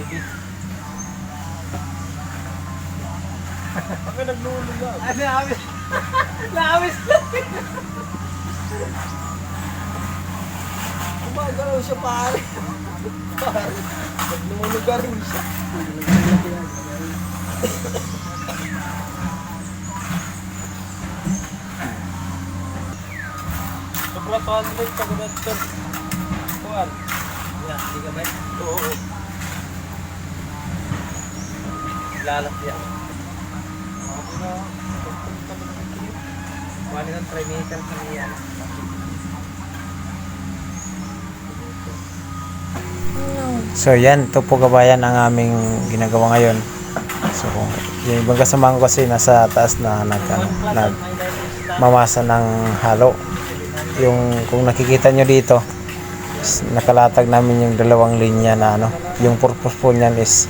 baby. Ako naglulugaw. Ay, naawis. naawis lang. Gumagalaw siya pare. pare. Naglulugaw rin siya. Sobra 200 pag ganito. Kuwan. Yan, hindi ka ba? Oo. Lalat yan. Ako na. Pagpunta mo ng trimeter sa niyan. So yan, ito po kabayan ang aming ginagawa ngayon. So yung ibang kasama ko kasi nasa taas na nag, ano, nag mamasa ng halo. Yung kung nakikita nyo dito, nakalatag namin yung dalawang linya na ano. Yung purpose po niyan is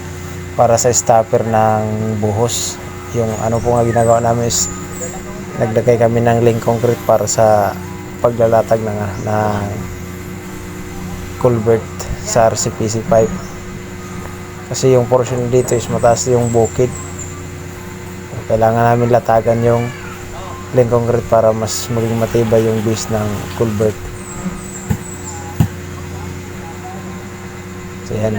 para sa stopper ng buhos. Yung ano po nga ginagawa namin is naglagay kami ng link concrete para sa paglalatag ng, ng culvert sa RCPC pipe. Kasi yung portion dito is mataas yung bukid. Kailangan namin latagan yung link concrete para mas maging matibay yung base ng culvert. So yan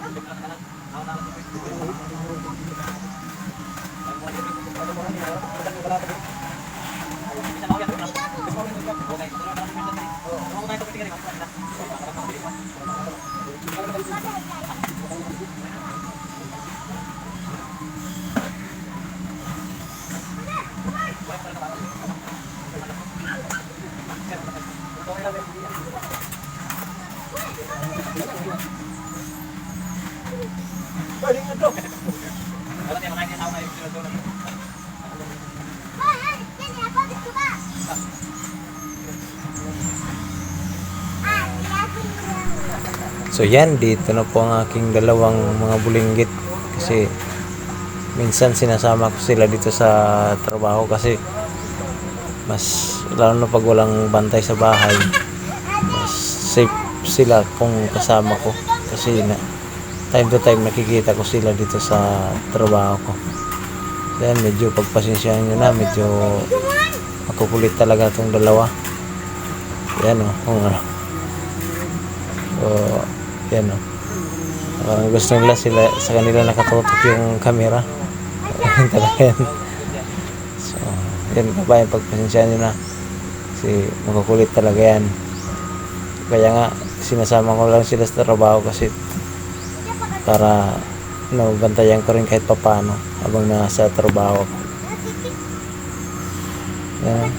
Thank you. So yan, dito na po ang aking dalawang mga bulinggit. Kasi minsan sinasama ko sila dito sa trabaho kasi mas lalo na pag walang bantay sa bahay mas safe sila kung kasama ko. Kasi na, time to time nakikita ko sila dito sa trabaho ko yan medyo pagpasensyahan nyo na medyo makukulit talaga itong dalawa yan o kung ano So, yan o. Parang gusto nila sila, sa kanila nakatutok yung camera. Talaga yan. So, yan kabayan, pagpasensya nyo na. Kasi makukulit talaga yan. Kaya nga, sinasama ko lang sila sa trabaho kasi para no, bantayan ko rin kahit papano habang nasa trabaho ko. Yan.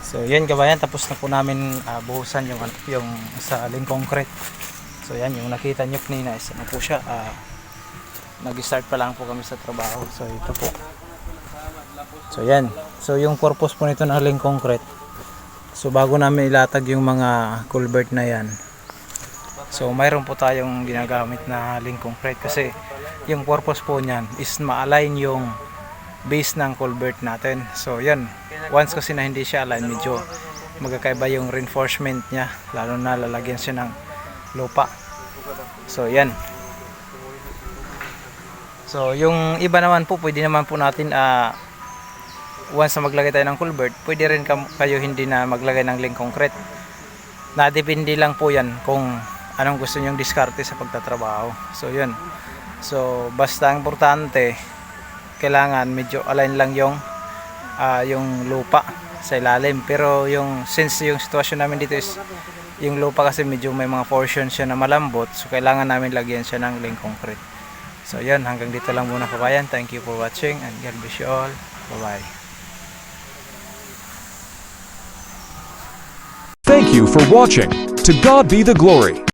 So yun kabayan, tapos na po namin ah, buhusan yung, ano, yung sa link concrete. So yan, yung nakita nyo kanina is ano po siya, ah, nag-start pa lang po kami sa trabaho. So ito po. So yan, so yung purpose po nito ng link concrete. So bago namin ilatag yung mga culvert na yan. So mayroon po tayong ginagamit na link concrete kasi yung purpose po niyan is ma-align yung base ng culvert natin. So yan, once kasi na hindi siya align, medyo magkakaiba yung reinforcement niya, lalo na lalagyan siya ng lupa. So yan. So yung iba naman po, pwede naman po natin ah once na maglagay tayo ng culvert, pwede rin kayo hindi na maglagay ng link concrete. Nadepende lang po yan kung anong gusto nyong diskarte sa pagtatrabaho. So yun. So, basta ang importante, kailangan medyo align lang yung ah, yung lupa sa ilalim. Pero yung since yung sitwasyon namin dito is yung lupa kasi medyo may mga portion siya na malambot, so kailangan namin lagyan siya ng link concrete. So, yun, hanggang dito lang muna kabayan. Thank you for watching and God bless you all. Bye-bye. You for watching. To God be the glory.